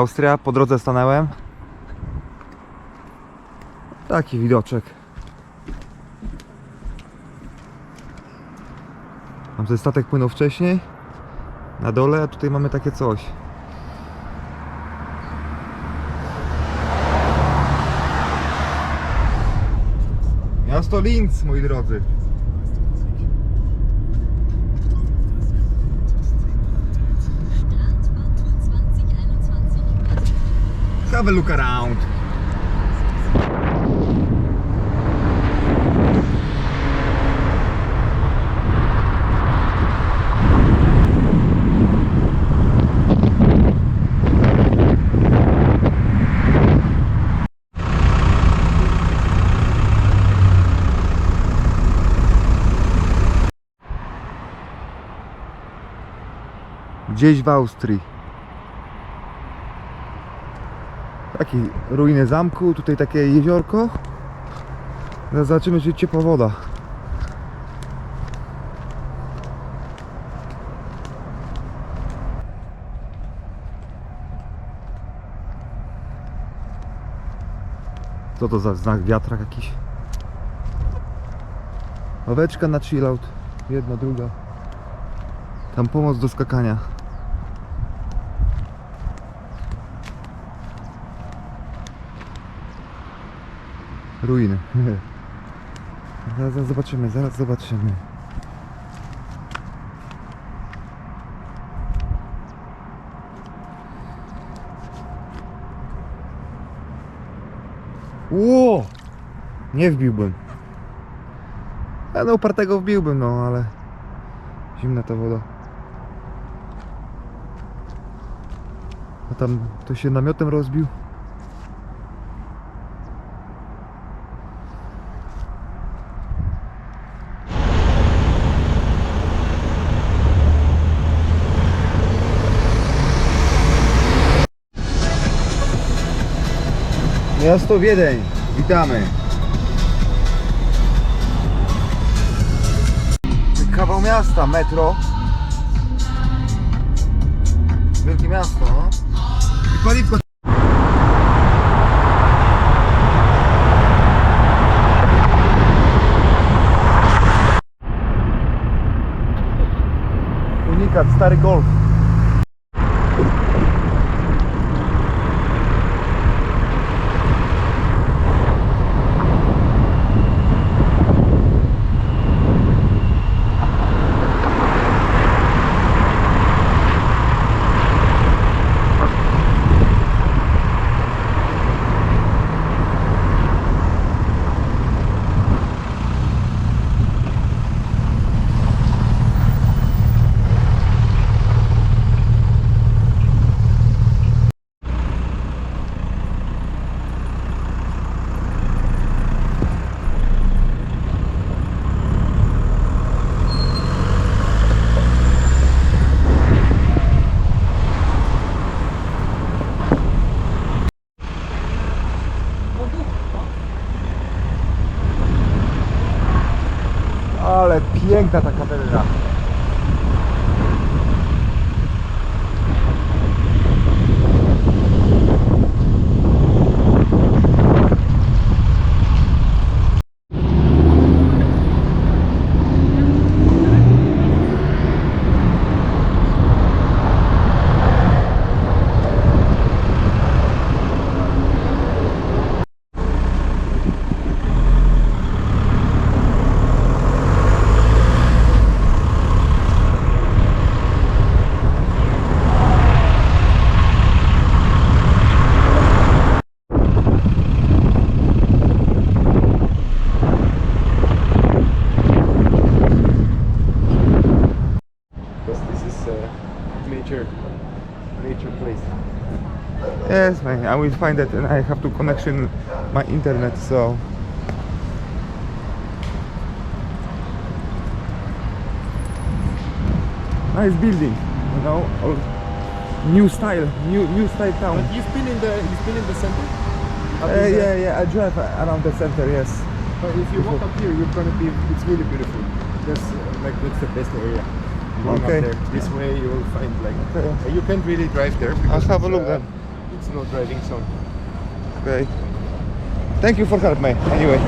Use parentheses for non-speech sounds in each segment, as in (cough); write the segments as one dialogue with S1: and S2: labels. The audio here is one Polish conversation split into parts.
S1: Austria, po drodze stanęłem. Taki widoczek. Tam ten statek płynął wcześniej. Na dole, a tutaj mamy takie coś. Miasto Linz, moi drodzy. Have a look around. Gdzieś w Austrii. Taki ruiny zamku, tutaj takie jeziorko. Zaraz Zobaczymy, czy ciepła woda. Co to za znak wiatra jakiś? Oweczka na chillout. Jedna, druga. Tam pomoc do skakania. Ruiny. Zaraz, (laughs) zaraz zobaczymy, zaraz zobaczymy. Ło! Nie wbiłbym. A no upartego wbiłbym, no ale zimna ta woda. A tam to się namiotem rozbił. Miasto Wiedeń, witamy. Kawał miasta, metro. Wielkie miasto, no. I paliwko. Unikat, stary golf. Ale piękna ta katedra. Yes, man, I will find that and I have to connection my internet, so. Nice building, you know, new style, new new style town.
S2: But you've been in the, you've been in the center.
S1: Uh,
S2: in the-
S1: yeah, yeah, I drive around the center, yes.
S2: But if you walk up here, you're gonna be. It's really beautiful. That's uh, like that's the best area. Going
S1: Okay.
S2: This way you will find like
S1: Okay.
S2: uh, you can't really drive there.
S1: I'll have a look
S2: uh,
S1: then.
S2: It's no driving zone.
S1: Okay. Thank you for help me. Anyway.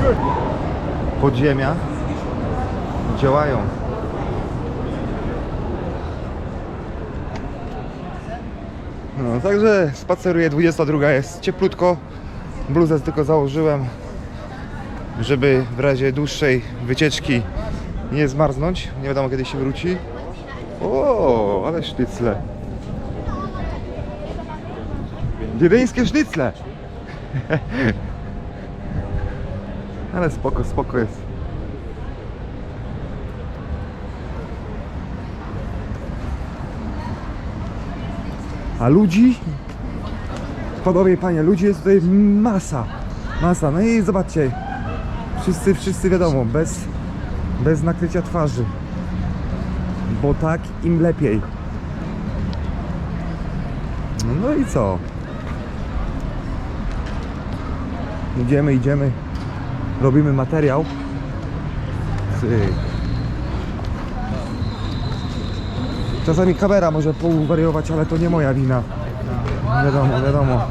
S1: Podziemia działają. No, także spaceruję, 22 jest cieplutko. Bluzę tylko założyłem, żeby w razie dłuższej wycieczki nie zmarznąć. Nie wiadomo kiedy się wróci. O, ale sztycle. Wiedeńskie sznycle. Ale spoko, spoko jest. A ludzi? Panowie panie, ludzi jest tutaj masa. Masa. No i zobaczcie. Wszyscy, wszyscy wiadomo, bez, bez nakrycia twarzy. Bo tak im lepiej. No i co? Idziemy, idziemy. Robimy materiał. Cyk. Czasami kamera może pouwariować, ale to nie moja wina. Wiadomo, wiadomo.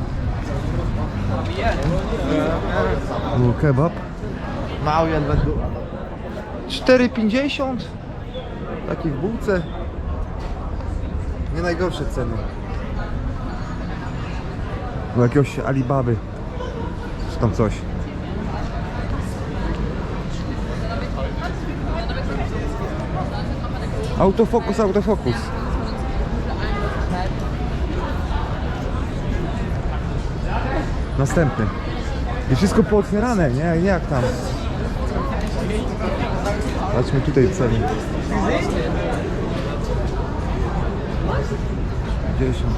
S1: Był kebab.
S3: Mały jak
S1: 4,50 Taki w bułce. Nie najgorsze ceny. Do jakiegoś Alibaby. Tam coś. Autofokus, autofokus. Następny. I wszystko pootwierane, nie, nie jak tam. Patrzmy tutaj ceny. 50.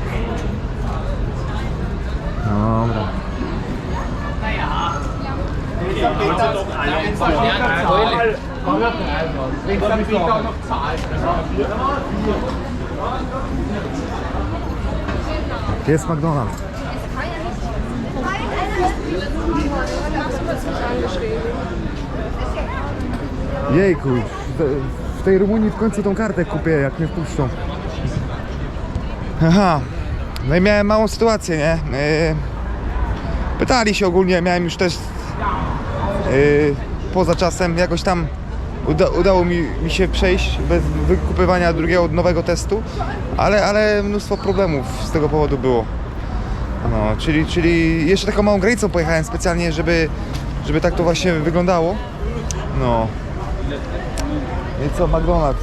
S1: Dobra. Jest McDonald's. Jejku, w tej Rumunii w końcu tą kartę kupię, jak mnie wpuszczą. Aha, no i miałem małą sytuację, nie? Yy, pytali się ogólnie, miałem już też yy, poza czasem jakoś tam uda, udało mi, mi się przejść bez wykupywania drugiego nowego testu, ale, ale mnóstwo problemów z tego powodu było. No, czyli, czyli jeszcze taką małą granicą pojechałem specjalnie, żeby, żeby tak to właśnie wyglądało. No. I co, McDonald's.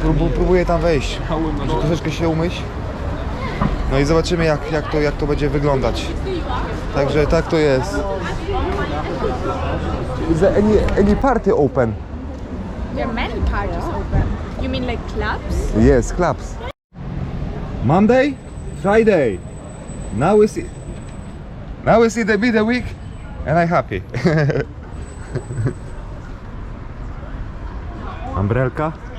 S1: Próbu, próbuję tam wejść. Muszę troszeczkę się umyć. No i zobaczymy jak, jak, to, jak to będzie wyglądać. Także tak to jest. Is there any, any party open?
S4: There are many parties open. You mean like clubs?
S1: Yes, clubs. Monday, Friday. Now is now is the be the week, and I'm happy. (laughs) Umbrelka.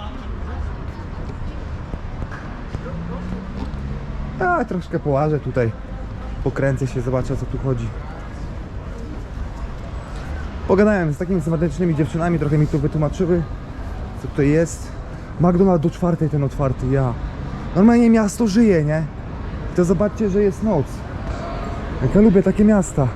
S1: A troszkę połażę tutaj. Pokręcę się, zobaczę o co tu chodzi. Pogadałem z takimi sympatycznymi dziewczynami, trochę mi tu wytłumaczyły, co tutaj jest. McDonald's do czwartej ten otwarty, ja. Normalnie miasto żyje, nie? To zobaczcie, że jest noc. Jak ja lubię takie miasta.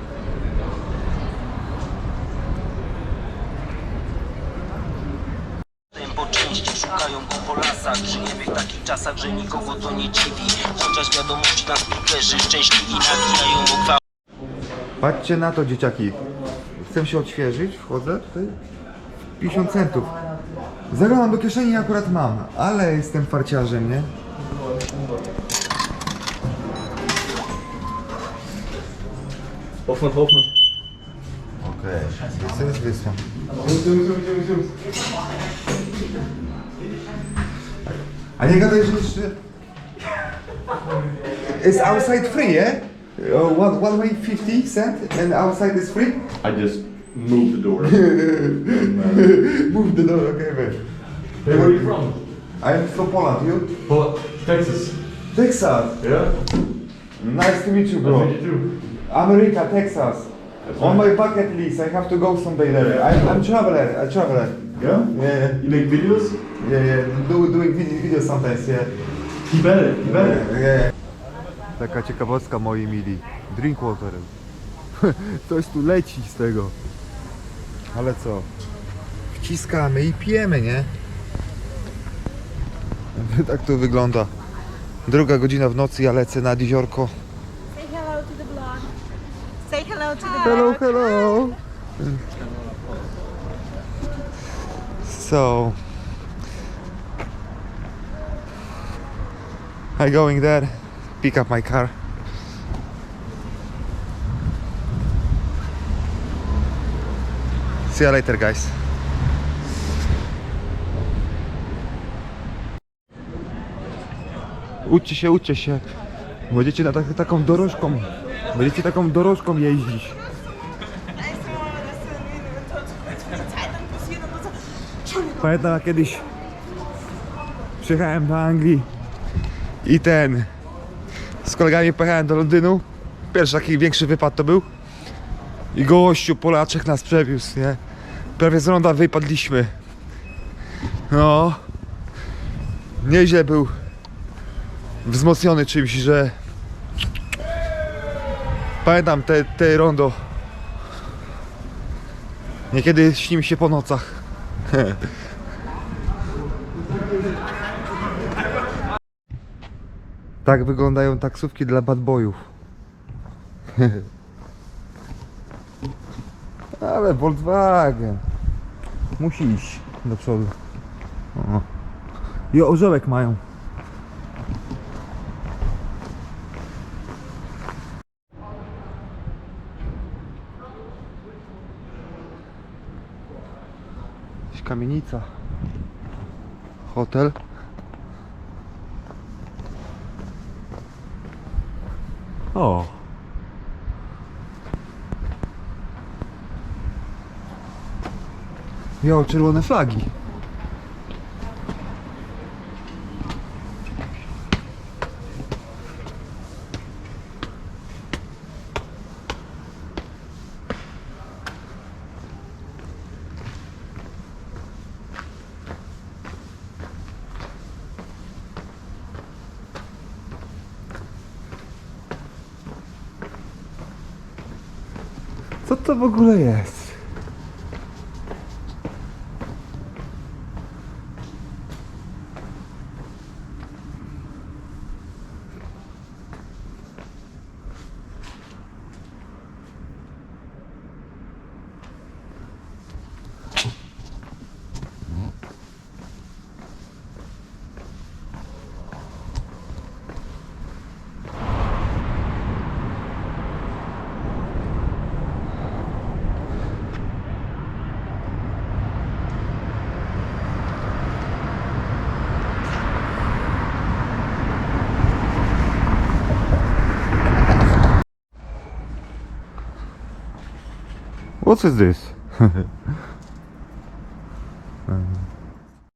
S5: Szczęśliwi nawijają o gwałt
S1: Patrzcie na to, dzieciaki. Chcę się odświeżyć, wchodzę tutaj. 50 centów. Zaglądam do kieszeni akurat mam, ale jestem farciarzem, nie?
S3: Hoffnung, Hoffnung.
S1: Okej, okay. this one. A nie gadaj, że jeszcze... Is outside free, yeah? Uh, one, one way 50 cent and outside is free?
S6: I just moved the door. (laughs)
S1: Move the door, okay man.
S6: hey, where are you from?
S1: I'm from Poland, you?
S6: Well, Texas.
S1: Texas.
S6: Yeah?
S1: Nice to meet you,
S6: Nice
S1: bro.
S6: to meet you too.
S1: America, Texas. On my bucket list, I have to go someday there. I'm, I'm traveler, I traveler.
S6: Yeah?
S1: Yeah,
S6: You make videos?
S1: yeah, yeah. Do, doing video, videos sometimes, yeah.
S6: Keep at it, keep at it.
S1: yeah. Taka ciekawostka, moi mili. Drink water. (laughs) Coś tu leci z tego. Ale co? Wciskamy i pijemy, nie? (laughs) Tak to wygląda. Druga godzina w nocy, ja lecę nad jeziorko.
S4: Say hello to the vlog.
S7: Say hello to the
S1: Hello, hello. So, I going there, pick up my car. See you later, guys. Uczcie się, uczcie się. Będziecie na tak, taką dorożką. Będziecie taką dorożką jeździć. Pamiętam jak kiedyś przyjechałem do Anglii i ten z kolegami pojechałem do Londynu. Pierwszy taki większy wypad to był. I gościu Polaczek nas przewiózł, nie? Prawie z ronda wypadliśmy. No. Nieźle był wzmocniony czymś, że pamiętam te, te rondo. Niekiedy śni mi się po nocach. (laughs) tak wyglądają taksówki dla bad boyów. (laughs) Ale Volkswagen musi iść do przodu. O. I orzełek mają. Jakaś kamienica. Hotel. O. Jo, czerwone flagi. Co to w ogóle jest? what's this? (laughs)